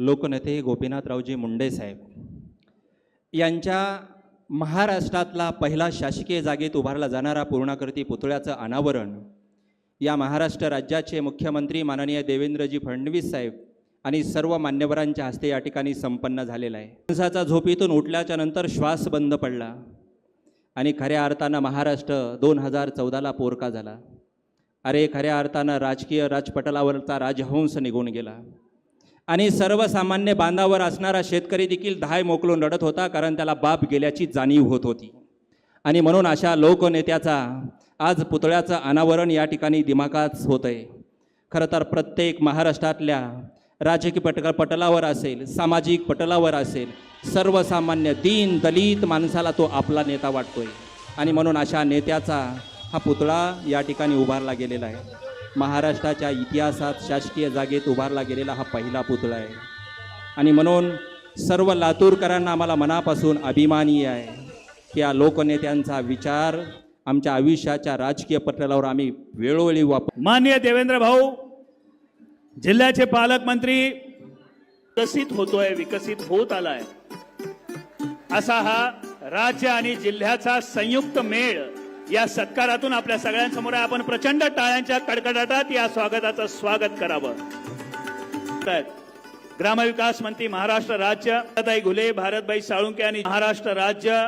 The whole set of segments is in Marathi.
लोकनेते गोपीनाथरावजी मुंडे साहेब. यांच्या महाराष्ट्रातला पहिला शासकीय जागेत उभारला जाणारा पूर्णाकृती पुतळ्याचं अनावरण या महाराष्ट्र राज्याचे मुख्यमंत्री माननीय देवेंद्रजी फडणवीस साहेब आणि सर्व मान्यवरांच्या हस्ते या ठिकाणी संपन्न झालेला आहे. माणसाचा झोपीतून उठल्याच्या नंतर श्वास बंद पडला आणि खऱ्या अर्थानं महाराष्ट्र दोन हजार चौदाला पोरका झाला. अरे खऱ्या अर्थानं राजकीय राजपटलावरचा राजहंस निघून गेला. आणि सर्वसामान्य बांधावर असणारा शेतकरी देखील धाय मोकलून रडत होता कारण त्याला बाप गेल्याची जाणीव होत होती. आणि म्हणून अशा लोकनेत्याचा आज पुतळ्याचं अनावरण या ठिकाणी दिमागात होत आहे खरं तर प्रत्येक महाराष्ट्रातल्या राजकीय पट पटलावर असेल सामाजिक पटलावर असेल सर्वसामान्य दीन दलित माणसाला तो आपला नेता वाटतोय. आणि म्हणून अशा नेत्याचा हा पुतळा या ठिकाणी उभारला गेलेला आहे. महाराष्ट्राच्या इतिहासात शासकीय जागेत उभारला गेलेला हा पहिला पुतळा आहे. आणि म्हणून सर्व लातूरकरांना आम्हाला मनापासून अभिमानी आहे की या लोकनेत्यांचा विचार आमच्या आयुष्याच्या राजकीय पटलावर आम्ही वेळोवेळी वापर मान्य देवेंद्र भाऊ जिल्ह्याचे पालकमंत्री विकसित होतोय विकसित होत आलाय. असा हा राज्य आणि जिल्ह्याचा संयुक्त मेळ या सत्कारातून आपल्या सगळ्यांसमोर आपण प्रचंड टाळ्यांच्या कडकडाटात या स्वागताचं स्वागत करावं. ग्रामविकास मंत्री महाराष्ट्र राज्य दाई घुले भारतबाई साळुंके आणि महाराष्ट्र राज्य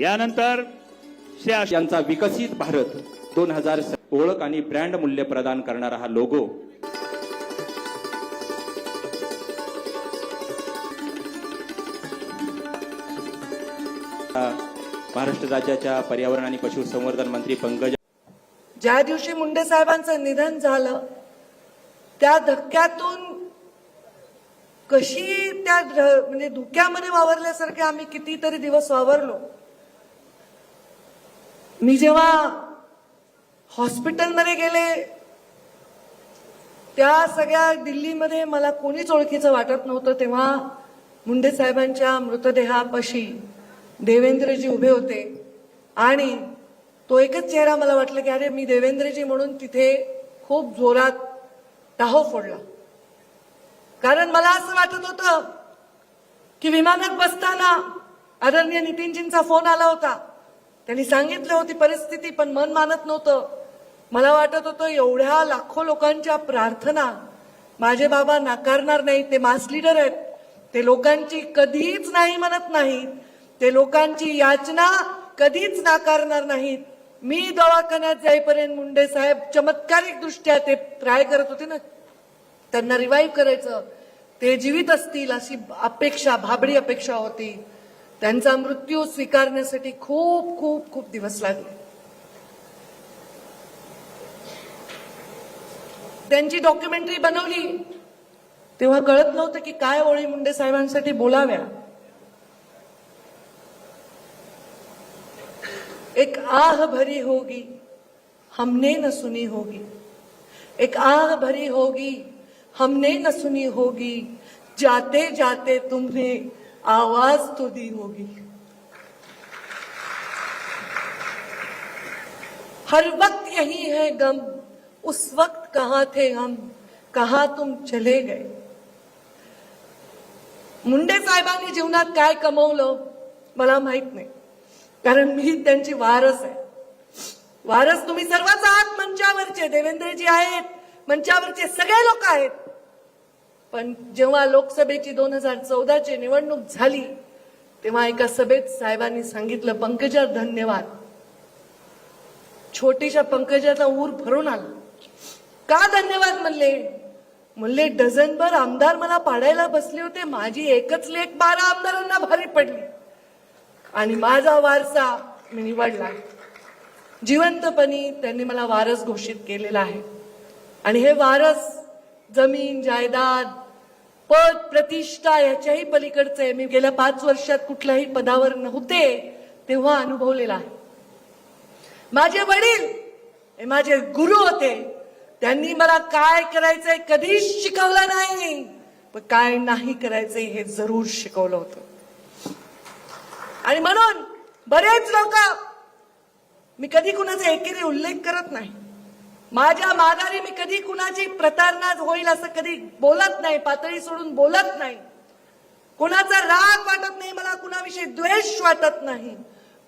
यानंतर यांचा विकसित भारत दोन हजार ओळख आणि ब्रँड मूल्य प्रदान करणारा हा लोगो महाराष्ट्र राज्याच्या पर्यावरण आणि पशुसंवर्धन मंत्री पंकज ज्या दिवशी मुंडे साहेबांचं निधन झालं त्या धक्क्यातून कशी त्या म्हणजे धुक्यामध्ये वावरल्यासारखे आम्ही कितीतरी दिवस वावरलो. मी जेव्हा हॉस्पिटलमध्ये गेले त्या सगळ्या दिल्लीमध्ये मला कोणीच ओळखीचं वाटत नव्हतं तेव्हा मुंडे साहेबांच्या मृतदेहापाशी देवेंद्रजी उभे होते. आणि तो एकच चेहरा मला वाटलं की अरे मी देवेंद्रजी म्हणून तिथे खूप जोरात टाहो फोडला. कारण मला असं वाटत होतं की विमानात बसताना आदरणीय नितीनजींचा फोन आला होता. त्यांनी सांगितलं होती परिस्थिती पण मन मानत नव्हतं. मला वाटत होतं एवढ्या लाखो लोकांच्या प्रार्थना माझे बाबा नाकारणार नाहीत ते मास लीडर आहेत. ते लोकांची कधीच नाही म्हणत नाहीत. ते लोकांची याचना कधीच नाकारणार नाहीत. मी दवाखान्यात जाईपर्यंत मुंडे साहेब चमत्कारिक दृष्ट्या ते ट्राय करत होते ना. त्यांना रिवाईव्ह करायचं. ते जीवित असतील अशी अपेक्षा भाबडी अपेक्षा होती. त्यांचा मृत्यू स्वीकारण्यासाठी खूप खूप खूप दिवस लागले. त्यांची डॉक्युमेंटरी बनवली. तेव्हा कळत नव्हतं की काय ओळी मुंडे साहेबांसाठी बोलाव्या. एक आह भरी होगी, हमने न सुनी होगी। एक आह भरी होगी, हमने न सुनी होगी। जाते जाते तुमने आवाज़ तो दी होगी। हर वक्त यही है गम, उस वक्त कहा थे हम, कहा तुम चले गए। मुंडे साहेबांनी जीवनात काय कमवलं मला माहित नाही कारण मी त्यांची वारस आहे. वारस तुम्ही सर्वच आहात मंचावरचे. देवेंद्रजी आहेत मंचावरचे सगळे लोक आहेत. पण जेव्हा लोकसभेची दोन हजार चौदाची निवडणूक झाली तेव्हा एका सभेत साहेबांनी सांगितलं पंकजा धन्यवाद. छोटीशा पंकजाचा ऊर भरून आला. का धन्यवाद म्हणले? म्हणले डझनभर आमदार मला पाडायला बसले होते माझी एकच लेख बारा आमदारांना भारी पडली. आणि माझा वारसा मी निवडला. जिवंतपणी त्यांनी मला वारस घोषित केलेला आहे. आणि हे वारस जमीन जायदाद पद प्रतिष्ठा याच्याही पलीकडचं आहे मी गेल्या पाच वर्षात कुठल्याही पदावर नव्हते तेव्हा अनुभवलेला आहे. माझे वडील हे माझे गुरु होते. त्यांनी मला काय करायचंय कधीच शिकवलं नाही. पण काय नाही करायचंय हे जरूर शिकवलं होतं. आणि म्हणून बरेच लोक मी कधी कुणाचा एकेरी उल्लेख करत नाही. माझ्या माघारी मी कधी कुणाची प्रतारणा होईल असं कधी बोलत नाही पातळी सोडून बोलत नाही. कुणाचा राग वाटत नाही मला कुणाविषयी द्वेष वाटत नाही.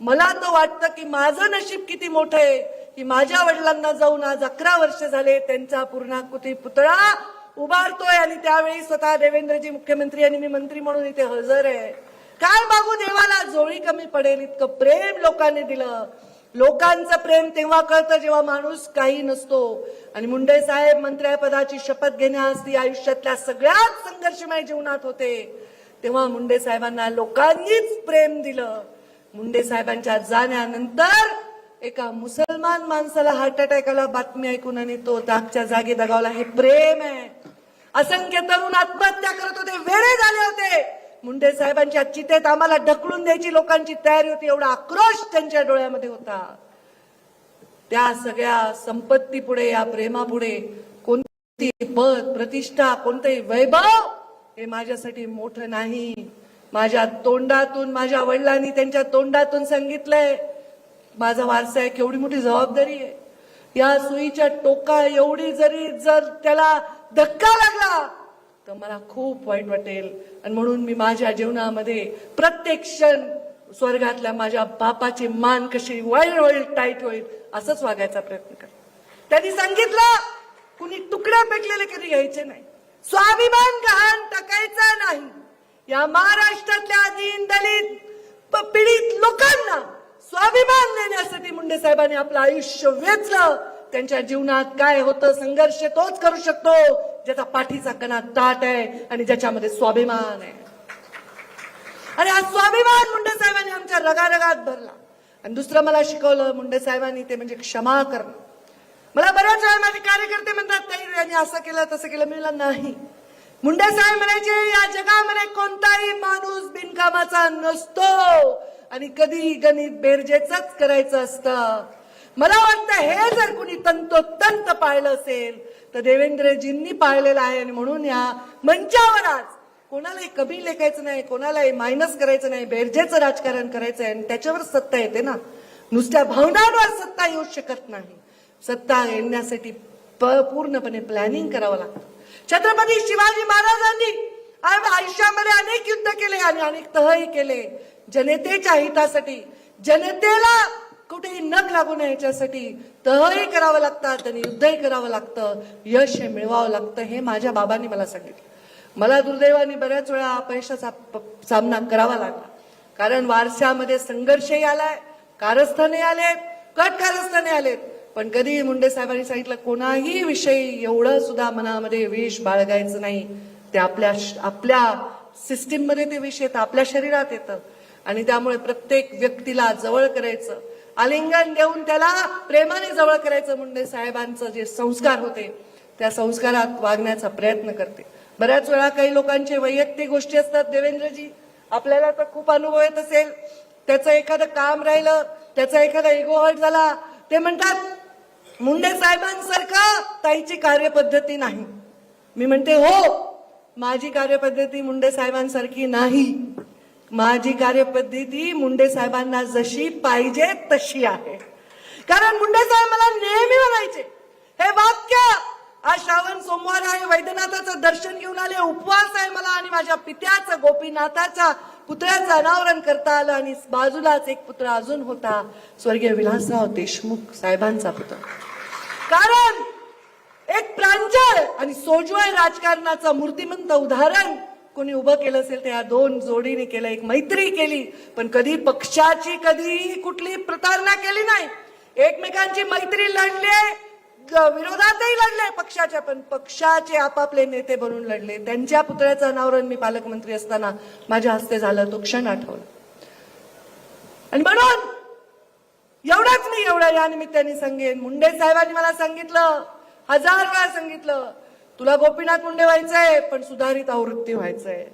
मला तो वाटतं की माझं नशीब किती मोठं आहे की माझ्या वडिलांना जाऊन आज अकरा वर्ष झाले त्यांचा पूर्णाकृती पुतळा उभारतोय आणि त्यावेळी स्वतः देवेंद्रजी मुख्यमंत्री आणि मी मंत्री म्हणून इथे हजर आहे. काय मागू देवाला जोळी कमी पडेल इतकं प्रेम लोकांनी दिलं. लोकांचं प्रेम तेव्हा कळतं जेव्हा माणूस काही नसतो. आणि मुंडे साहेब मंत्र्यापदाची शपथ घेण्यास ती आयुष्यातल्या सगळ्यात संघर्षमय जीवनात होते. तेव्हा मुंडे साहेबांना लोकांनीच प्रेम दिलं. मुंडे साहेबांच्या जाण्यानंतर एका मुसलमान माणसाला हार्ट अटॅक आला बातमी ऐकून आणि तो दागच्या जागी दगावला हे प्रेम आहे. असंख्य तरुण आत्महत्या करत होते वेळे झाले होते. मुंडे साहेबांच्या चितेत आम्हाला ढकलून द्यायची लोकांची तयारी होती. एवढा आक्रोश त्यांच्या डोळ्यामध्ये होता. त्या सगळ्या संपत्ती पुढे या प्रेमापुढे कोणती पद प्रतिष्ठा कोणतंही वैभव हे माझ्यासाठी मोठं नाही. माझ्या तोंडातून माझ्या वडिलांनी त्यांच्या तोंडातून सांगितलंय. माझा वारसा आहे केवढी मोठी जबाबदारी आहे. या सुईच्या टोका एवढी जरी जर त्याला धक्का लागला तर मला खूप वाईट वाटेल. आणि म्हणून मी माझ्या जीवनामध्ये प्रत्येक क्षण स्वर्गातल्या माझ्या बापाची मान कशी वाईल होईल टाईट होईल असंच वागायचा प्रयत्न कर त्यांनी सांगितलं कुणी तुकड्या पेटलेले कधी घ्यायचे नाही. स्वाभिमान गहाण टाकायचा नाही. या महाराष्ट्रातल्या दीन दलित पीडित लोकांना स्वाभिमान देण्यासाठी मुंडे साहेबांनी आपलं आयुष्य वेचलं. त्यांच्या जीवनात काय होतं संघर्ष तोच करू शकतो. ज्याचा पाठीचा कणा ताट आहे आणि ज्याच्यामध्ये स्वाभिमान आहे. आणि हा स्वाभिमान मुंडे साहेबांनी आमच्या रगारगात भरला. आणि दुसरं मला शिकवलं मुंडे साहेबांनी ते म्हणजे क्षमा करणं. मला बऱ्याच वेळा माझे कार्यकर्ते म्हणतात ताई यांनी असं केलं तसं केलं. मिळलं नाही. मुंडे साहेब म्हणायचे या जगामध्ये कोणताही माणूस बिनकामाचा नसतो आणि कधी गणित बेरजेचंच करायचं असतं. मला वाटतं हे जर कुणी तंतोतंत पाळलं असेल तर देवेंद्रजींनी पाळलेलं आहे आणि म्हणून या मंचावर आज कोणालाही कमी लेखायचं नाही कोणालाही मायनस करायचं नाही बेरजेचं राजकारण करायचं आहे आणि त्याच्यावर सत्ता येते ना. नुसत्या भावनांवर सत्ता येऊ शकत नाही. सत्ता येण्यासाठी प- पूर्णपणे प्लॅनिंग करावं लागतं. छत्रपती शिवाजी महाराजांनी आयुष्यामध्ये अनेक युद्ध केले आणि अनेक तहही केले. जनतेच्या हितासाठी जनतेला कुठेही नख लागू नये याच्यासाठी तहही करावं लागतात आणि युद्धही करावं लागतं. यश हे मिळवावं लागतं हे माझ्या बाबांनी मला सांगितलं. मला दुर्दैवाने बऱ्याच वेळा अपयशाचा सामना करावा लागला. कारण वारशामध्ये संघर्षही आलाय कारस्थाने आलेत कट कारस्थाने आलेत. पण कधी मुंडे साहेबांनी सांगितलं कोणाही विषयी एवढं सुद्धा मनामध्ये विष बाळगायचं नाही. ते आपल्या आपल्या सिस्टीममध्ये ते विष येतं आपल्या शरीरात येतं. आणि त्यामुळे प्रत्येक व्यक्तीला जवळ करायचं आलिंगन देऊन त्याला प्रेमाने जवळ करायचं मुंडे साहेबांचं जे संस्कार होते त्या संस्कारात वागण्याचा प्रयत्न करते. बऱ्याच वेळा काही लोकांचे वैयक्तिक गोष्टी असतात देवेंद्रजी आपल्याला तर खूप अनुभव येत असेल. त्याचं एखादं काम राहिलं त्याचा एखादा इगोहट झाला ते म्हणतात मुंडे साहेबांसारखं ताईची कार्यपद्धती नाही. मी म्हणते हो माझी कार्यपद्धती मुंडे साहेबांसारखी नाही. माझी कार्यपद्धती मुंडे साहेबांना जशी पाहिजे तशी आहे. कारण मुंडे साहेब मला नेहमी म्हणायचे हे वाक्य आज श्रावण सोमवार आहे वैद्यनाथाचं दर्शन घेऊन आले उपवास आहे मला आणि माझ्या पित्याचं गोपीनाथाच्या पुतळ्याचं अनावरण करता आलं आणि बाजूलाच एक पुत्र अजून होता स्वर्गीय विलासराव देशमुख साहेबांचा पुत्र कारण एक प्रांजळ आणि सोज्वळ राजकारणाचं मूर्तिमंत उदाहरण कोणी उभं केलं असेल तर या दोन जोडीने केलं एक मैत्री केली. पण कधी पक्षाची कधी कुठली प्रतारणा केली नाही. एकमेकांची मैत्री लढले विरोधातही लढले पक्षाच्या पण पक्षाचे आपापले नेते बनून लढले. त्यांच्या पुतळ्याचं अनावरण मी पालकमंत्री असताना माझ्या हस्ते झालं तो क्षण आठवला. आणि म्हणून एवढाच मी एवढा या निमित्ताने सांगेन. मुंडे साहेबांनी मला सांगितलं हजार वेळा सांगितलं तुला गोपीनाथ मुंडे व्हायचंय पण सुधारित आवृत्ती व्हायचंय.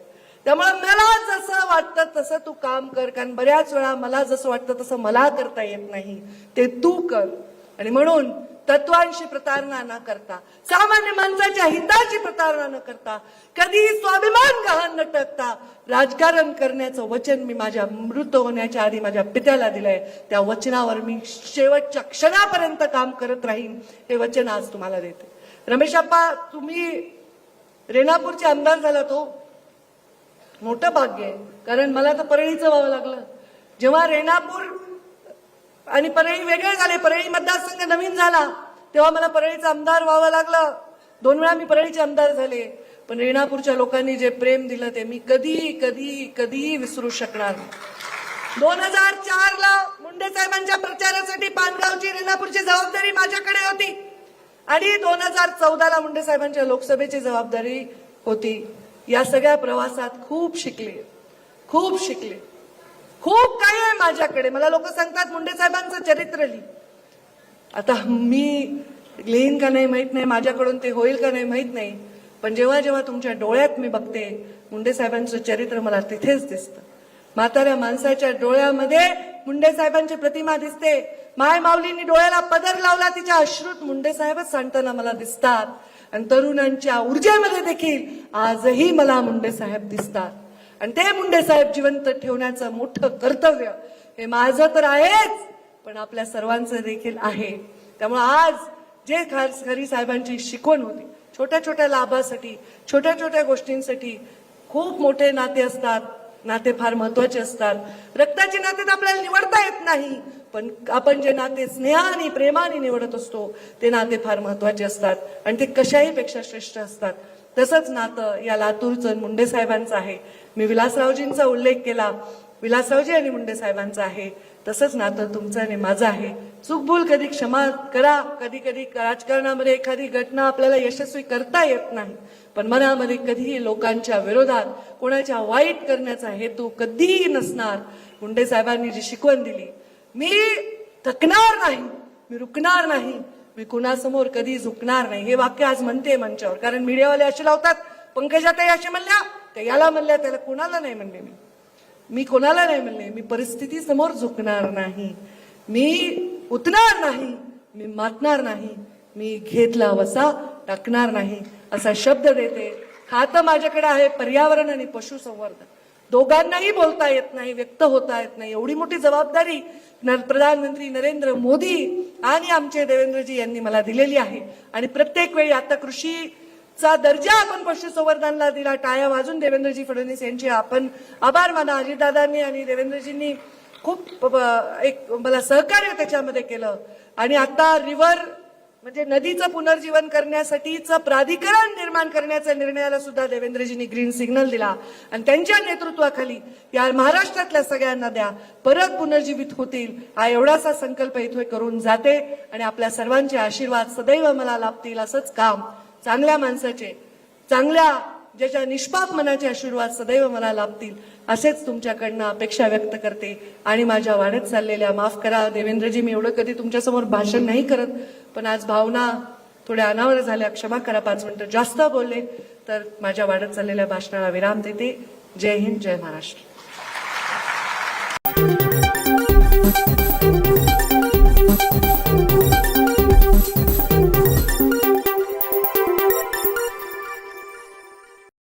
त्यामुळे मला जसं वाटतं तसं तू काम कर कारण बऱ्याच वेळा मला जसं वाटतं तसं मला करता येत नाही. ते तू कर. आणि म्हणून तत्वांशी प्रतारणा न करता सामान्य माणसाच्या हिताची प्रतारणा न करता कधी स्वाभिमान गहाण न टाकता राजकारण करण्याचं वचन मी माझ्या मृत होण्याच्या आधी माझ्या पित्याला दिलंय. त्या वचनावर मी शेवटच्या क्षणापर्यंत काम करत राहीन. हे वचन आज तुम्हाला देते. रमेश अप्पा तुम्ही रेणापूरचे आमदार झाला तो. मोठं भाग्य आहे. कारण मला तर परळीचं व्हावं लागलं. जेव्हा रेणापूर आणि परळी वेगळे झाले परळी मतदारसंघ नवीन झाला तेव्हा मला परळीचा आमदार व्हावं लागलं. दोन वेळा मी परळीचे आमदार झाले. पण रेणापूरच्या लोकांनी जे प्रेम दिलं ते मी कधी कधी कधीही विसरू शकणार दोन हजार चार ला मुंडे साहेबांच्या प्रचारासाठी पानगावची रेणापूरची जबाबदारी माझ्याकडे होती. आणि दोन हजार चौदाला मुंडे साहेबांच्या लोकसभेची जबाबदारी होती. या सगळ्या प्रवासात खूप शिकले. खूप शिकले. खूप काही आहे माझ्याकडे. मला लोक सांगतात मुंडे साहेबांचं चरित्र लिहि. आता मी लिहीन का नाही माहीत नाही माझ्याकडून ते होईल का नाही माहीत नाही. पण जेव्हा जेव्हा तुमच्या डोळ्यात मी बघते मुंडे साहेबांचं चरित्र मला तिथेच दिसतं. म्हाताऱ्या माणसाच्या डोळ्यामध्ये मुंडे साहेबांची प्रतिमा दिसते. माय माऊलींनी डोळ्याला पदर लावला तिच्या अश्रुत मुंडे साहेबच सांगताना मला दिसतात. आणि तरुणांच्या ऊर्जेमध्ये देखील आजही मला मुंडे साहेब दिसतात. आणि ते मुंडे साहेब जिवंत ठेवण्याचं मोठं कर्तव्य हे माझं तर आहेच पण आपल्या सर्वांचं देखील आहे. त्यामुळे आज जे खरी साहेबांची शिकवण होती छोट्या छोट्या लाभासाठी छोट्या छोट्या गोष्टींसाठी खूप मोठे नाते असतात. नाते फार महत्त्वाचे असतात. रक्ताचे नाते तर आपल्याला निवडता येत नाही. पण आपण जे नाते स्नेहाने प्रेमाने निवडत असतो ते नाते फार महत्त्वाचे असतात. आणि ते कशाही पेक्षा श्रेष्ठ असतात. तसंच नातं या लातूरचं मुंडे साहेबांचं आहे. मी विलासरावजींचा उल्लेख केला. विलासरावजी आणि मुंडे साहेबांचं आहे. तसंच नातं तुमचं आणि माझं आहे. चूकभूल कधी क्षमा करा. कधी कधी राजकारणामध्ये एखादी घटना आपल्याला यशस्वी करता येत नाही. पण मनामध्ये कधीही लोकांच्या विरोधात कोणाच्या वाईट करण्याचा हेतू कधीही नसणार. मुंडे साहेबांनी जी शिकवण दिली मी थकणार नाही मी रुकणार नाही मी कुणासमोर कधी झुकणार नाही. हे वाक्य आज म्हणते मंचावर कारण मीडियावाले असे लावतात पंकजाताई असे म्हणल्या त्या याला म्हणल्या त्याला कोणाला नाही म्हणले मी? मी कोणाला नाही म्हणले? मी परिस्थिती समोर झुकणार नाही. मी उतणार नाही मी मातणार नाही मी घेतला वसा टाकणार नाही. असा शब्द देते. खातं माझ्याकडे आहे पर्यावरण आणि पशुसंवर्धन. दोघांनाही बोलता येत नाही व्यक्त होता येत नाही. एवढी मोठी जबाबदारी न- प्रधानमंत्री नरेंद्र मोदी आणि आमचे देवेंद्रजी यांनी मला दिलेली आहे. आणि प्रत्येक वेळी आता कृषी चा दर्जा आपण पशुसंवर्धनला दिला टाळ्या वाजून देवेंद्रजी फडणवीस यांचे आपण आभार माना. अजितदादांनी आणि देवेंद्रजींनी खूप एक मला सहकार्य त्याच्यामध्ये केलं. आणि आता रिव्हर म्हणजे नदीचं पुनर्जीवन करण्यासाठीचं प्राधिकरण निर्माण करण्याच्या निर्णयाला सुद्धा देवेंद्रजींनी ग्रीन सिग्नल दिला. आणि त्यांच्या नेतृत्वाखाली या महाराष्ट्रातल्या सगळ्या नद्या परत पुनर्जीवित होतील हा एवढासा संकल्प इथे करून जाते आणि आपल्या सर्वांचे आशीर्वाद सदैव मला लाभतील असंच काम चांगल्या माणसाचे चांगल्या ज्याच्या निष्पाप मनाचे आशीर्वाद सदैव मला लाभतील. असेच तुमच्याकडनं अपेक्षा व्यक्त करते आणि माझ्या वाढत चाललेल्या माफ करा देवेंद्रजी मी एवढं कधी तुमच्यासमोर भाषण नाही करत पण आज भावना थोड्या अनावर झाल्या. क्षमा करा पाच मिनिटं. जास्त बोलले तर माझ्या वाढत चाललेल्या भाषणाला विराम देते. जय हिंद जय महाराष्ट्र.